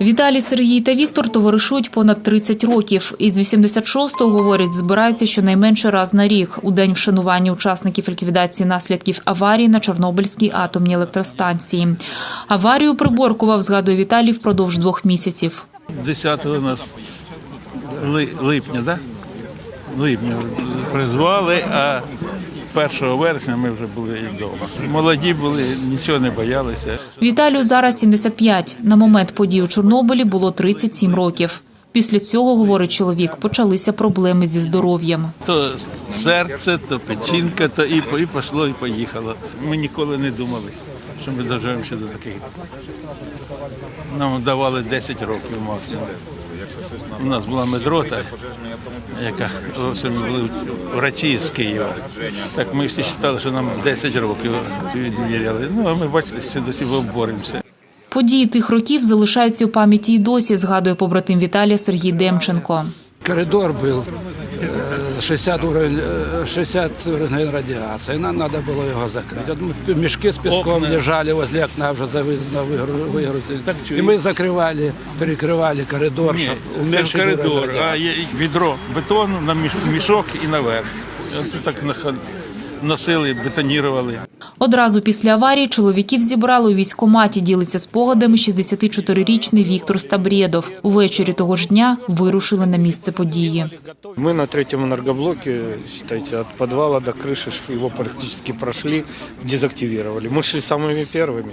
Віталій, Сергій та Віктор товаришують понад 30 років. Із 86-го, говорять, збираються щонайменше раз на рік у день вшанування учасників ліквідації наслідків аварії на Чорнобильській атомній електростанції. Аварію приборкував, згадує Віталій, впродовж двох місяців. 10 у нас липня, да? Липня призвали, а 1 вересня ми вже були вдома. Молоді були, нічого не боялися. Віталію зараз 75. На момент подій у Чорнобилі було 37 років. Після цього, говорить чоловік, почалися проблеми зі здоров'ям. То серце, то печінка, то і, і пішло, і поїхало. Ми ніколи не думали, що ми доживемо ще до таких. Нам давали 10 років максимум. У нас була медрота, яка були врачі з Києва. Так ми всі вважали, що нам 10 років відміряли. Ну, а ми бачите, що досі боремося. Події тих років залишаються у пам'яті й досі, згадує побратим Віталія Сергій Демченко. Коридор был э, 60 уровень, э, 60 уровень радиации. Нам надо было его закрыть. Вот мы мешки с песком Окна. лежали возле окна, уже завы- выгру- выгрузили. Так чё, И мы закрывали, перекрывали коридор, Ні, чтоб не в уменьшить уровень коридор, а радиации. є відро бетону на міш- мішок і наверх. Оце так нах- носили, бетонірували. Одразу після аварії чоловіків зібрали у військкоматі. Ділиться спогадами 64-річний Віктор Стабрєдов. Увечері того ж дня вирушили на місце події. Мы на третьем энергоблоке, считайте, от подвала до крыши ш- его практически прошли, дезактивировали. Мы шли самыми первыми,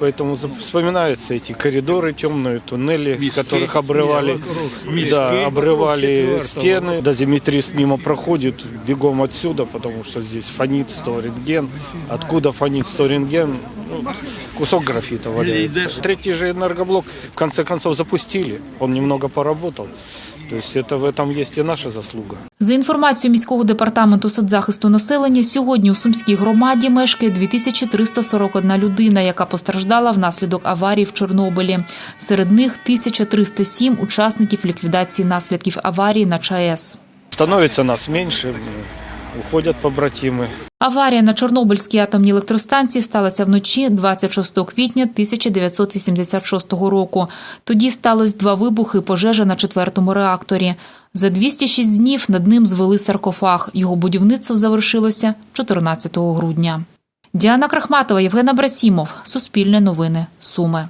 поэтому за- вспоминаются эти коридоры темные, туннели, с Мешки. которых обрывали, Мешки. да, обрывали стены. Дозиметрист мимо проходит, бегом отсюда, потому что здесь фонит 100 рентген. Откуда фонит 100 рентген? Ну, кусок графита валяется. идешь. Третий же энергоблок в конце концов запустили, он немного поработал. То есть это в этом есть и наша заслуга. За інформацією міського департаменту соцзахисту населення, сьогодні у Сумській громаді мешкає 2341 людина, яка постраждала внаслідок аварії в Чорнобилі. Серед них 1307 учасників ліквідації наслідків аварії на ЧАЕС. Становится нас меньше, уходят побратимы. Аварія на Чорнобильській атомній електростанції сталася вночі 26 квітня 1986 року. Тоді сталося два вибухи пожежа на четвертому реакторі. За 206 днів над ним звели саркофаг. Його будівництво завершилося 14 грудня. Діана Крахматова, Євген Абрасімов. Суспільне новини. Суми.